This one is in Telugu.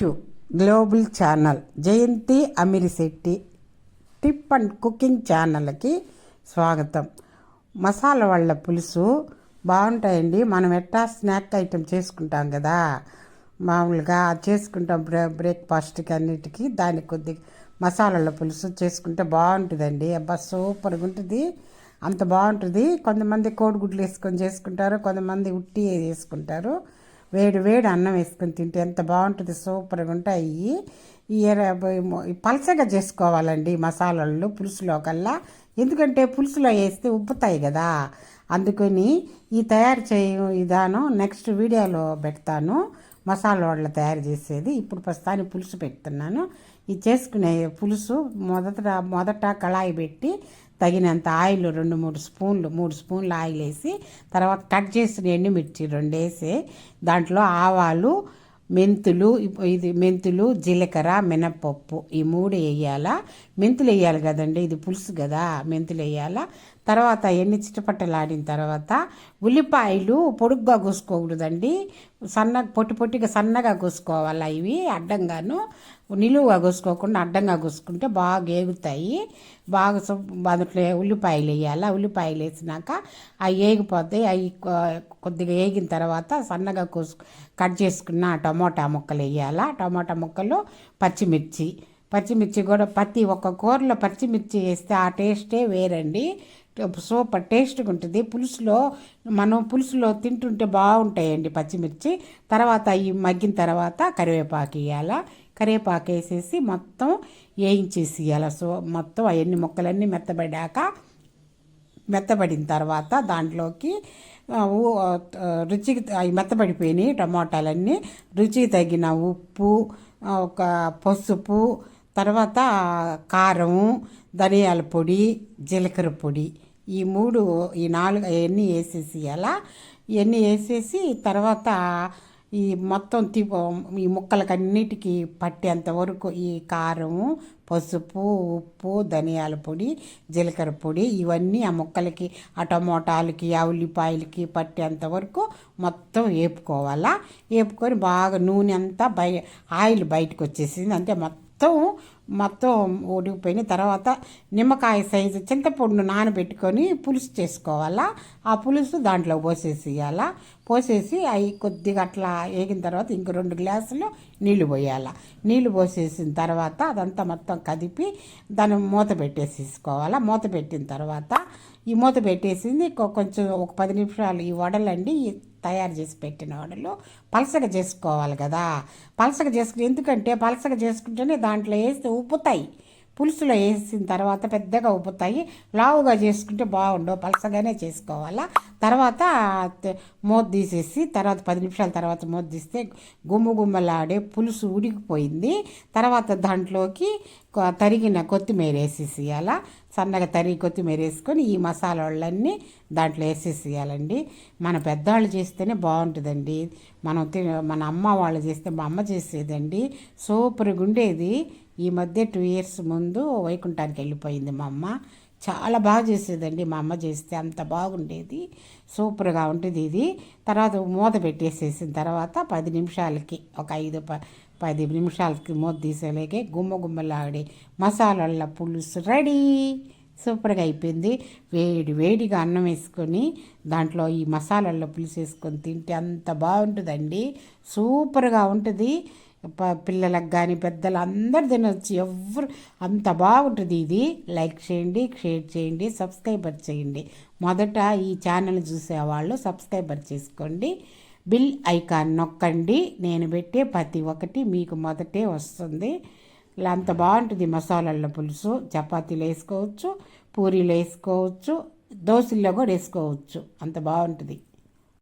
To global channel Jayanthi Amirisetti tip and cooking ఛానల్కి స్వాగతం. మసాలా వాళ్ళ పులుసు బాగుంటాయండి. మనం ఎట్టా స్నాక్ ఐటెం చేసుకుంటాం కదా. మామూలుగా చేసుకుంటాం బ్రే బ్రేక్ఫాస్ట్కి అన్నిటికీ దానికి కొద్దిగా మసాలాల పులుసు చేసుకుంటే బాగుంటుందండి. అబ్బా సూపర్గా ఉంటుంది. అంత బాగుంటుంది. కొంతమంది కోడిగుడ్లు వేసుకొని చేసుకుంటారు కొంతమంది ఉట్టి వేసుకుంటారు. వేడి వేడి అన్నం వేసుకొని తింటే ఎంత బాగుంటుంది సూపర్గా ఉంటాయి. ఈ పలసగా చేసుకోవాలండి మసాలాలు పులుసులో కల్లా. ఎందుకంటే పులుసులో వేస్తే ఉబ్బుతాయి కదా. అందుకని ఈ తయారు చేయ విధానం నెక్స్ట్ వీడియోలో పెడతాను. మసాలా వాళ్ళ తయారు చేసేది. ఇప్పుడు ప్రస్తుతానికి పులుసు పెడుతున్నాను. ఇది చేసుకునే పులుసు మొదట మొదట కళాయి పెట్టి తగినంత ఆయిల్ రెండు మూడు స్పూన్లు మూడు స్పూన్లు ఆయిల్ వేసి తర్వాత కట్ చేసిన ఎండుమిర్చి రెండు వేసి దాంట్లో ఆవాలు మెంతులు ఇది మెంతులు జీలకర్ర మినప్పప్పు ఈ మూడు వేయాలా? మెంతులు వేయాలి కదండి ఇది పులుసు కదా మెంతులు వేయాలా? తర్వాత ఎన్ని చిటపట్టలాడిన తర్వాత ఉల్లిపాయలు పొడుగ్గా కోసుకోకూడదండి. సన్నగా పొట్టి పొట్టిగా సన్నగా కోసుకోవాలి ఇవి అడ్డంగాను. నిలువుగా కోసుకోకుండా అడ్డంగా కోసుకుంటే బాగా ఏగుతాయి. బాగా అందులో ఉల్లిపాయలు వేయాలి. ఉల్లిపాయలు వేసినాక అవి ఏగిపోతాయి. అవి కొద్దిగా ఏగిన తర్వాత సన్నగా కోసు కట్ చేసుకున్న టమోటా ముక్కలు వేయాలా. టమోటా ముక్కలు పచ్చిమిర్చి. పచ్చిమిర్చి కూడా ప్రతి ఒక్క కూరలో పచ్చిమిర్చి వేస్తే ఆ టేస్టే వేరండి. సూపర్. టేస్ట్గా ఉంటుంది. పులుసులో మనం పులుసులో తింటుంటే బాగుంటాయండి పచ్చిమిర్చి. తర్వాత అవి మగ్గిన తర్వాత కరివేపాకు వేయాల? కరివేపాకు వేసేసి మొత్తం వేయించేసి ఇవ్వాలి సో మొత్తం అవన్నీ ముక్కలన్నీ మెత్తబడ్డాక మెత్తబడిన తర్వాత దాంట్లోకి రుచికి అవి మెత్తబడిపోయినాయి టమాటాలన్నీ. రుచికి తగిన ఉప్పు ఒక పసుపు తర్వాత కారం ధనియాల పొడి జీలకర్ర పొడి. ఈ మూడు ఈ నాలుగు అవన్నీ వేసేసి అలా ఇవన్నీ వేసేసి తర్వాత ఈ మొత్తం తి ఈ ముక్కలకన్నిటికీ పట్టేంత వరకు ఈ కారం పసుపు ఉప్పు ధనియాల పొడి జీలకర్ర పొడి ఇవన్నీ ఆ ముక్కలకి ఆ టమోటాలకి ఆ ఉల్లిపాయలకి పట్టేంత వరకు మొత్తం వేపుకోవాలా. వేపుకొని బాగా నూనె అంతా బయ ఆయిల్ బయటకు వచ్చేసింది అంటే మొత్తం మొత్తం ఉడికిపోయిన తర్వాత నిమ్మకాయ సైజు చింతపండు నానబెట్టుకొని పులుసు చేసుకోవాలా. ఆ పులుసు దాంట్లో పోసేసేయాల. పోసేసి అవి కొద్దిగా అట్లా వేగిన తర్వాత ఇంకో రెండు గ్లాసులు నీళ్ళు పోయాల. నీళ్ళు పోసేసిన తర్వాత అదంతా మొత్తం కదిపి దాన్ని మూత పెట్టేసేసుకోవాలా. మూత పెట్టిన తర్వాత ఈ మూత పెట్టేసింది కొంచెం ఒక పది నిమిషాలు ఈ వడలండి ఈ తయారు చేసి పెట్టిన వడలు పలసగా చేసుకోవాలి కదా. పలసగా చేసుకుని ఎందుకంటే పలసగా చేసుకుంటేనే దాంట్లో వేస్తే ఉప్పుతాయి పులుసులో వేసిన తర్వాత పెద్దగా ఉప్పుతాయి లావుగా చేసుకుంటే బాగుండవు పలసగానే చేసుకోవాలా. తర్వాత మోత మూత తీసేసి తర్వాత పది నిమిషాల తర్వాత మూత తీస్తే గుమ్మ గుమ్మలాడే పులుసు ఉడికిపోయింది. తర్వాత దాంట్లోకి తరిగిన కొత్తిమీర వేసేసేయాల. సన్నగా తరిగి కొత్తిమీర వేసుకొని ఈ మసాలాలన్నీ దాంట్లో వేసేసేయాలండి. మన పెద్దవాళ్ళు చేస్తేనే బాగుంటుందండి. మనం తి మన అమ్మ వాళ్ళు చేస్తే మా అమ్మ చేసేదండి. సూపర్గా ఉండేది ఈ మధ్య టూ ఇయర్స్ ముందు వైకుంఠానికి వెళ్ళిపోయింది మా అమ్మ. చాలా బాగా చేసేదండి మా అమ్మ చేస్తే అంత బాగుండేది. సూపర్గా ఉంటుంది ఇది. తర్వాత మూత పెట్టేసేసిన తర్వాత పది నిమిషాలకి ఒక ఐదు ప పది నిమిషాలకి మూత తీసేలాగే గుమ్మ గుమ్మలాడి మసాలాల పులుసు రెడీ. సూపర్గా అయిపోయింది. వేడి వేడిగా అన్నం వేసుకొని దాంట్లో ఈ మసాలాల్లో పులుసు వేసుకొని తింటే అంత బాగుంటుందండి. సూపర్గా ఉంటుంది. ప- పిల్లలకు కానీ పెద్దలు అందరు తినొచ్చు. ఎవరు అంత బాగుంటుంది ఇది. లైక్ చేయండి షేర్ చేయండి సబ్స్క్రైబర్ చేయండి. మొదట ఈ ఛానల్ చూసేవాళ్ళు సబ్స్క్రైబర్ చేసుకోండి. బిల్ ఐకాన్ నొక్కండి. నేను పెట్టే ప్రతి ఒక్కటి మీకు మొదటే వస్తుంది. ఇలా అంత బాగుంటుంది. మసాలాల పులుసు చపాతీలు వేసుకోవచ్చు పూరీలు వేసుకోవచ్చు దోశల్లో కూడా వేసుకోవచ్చు. అంత బాగుంటుంది.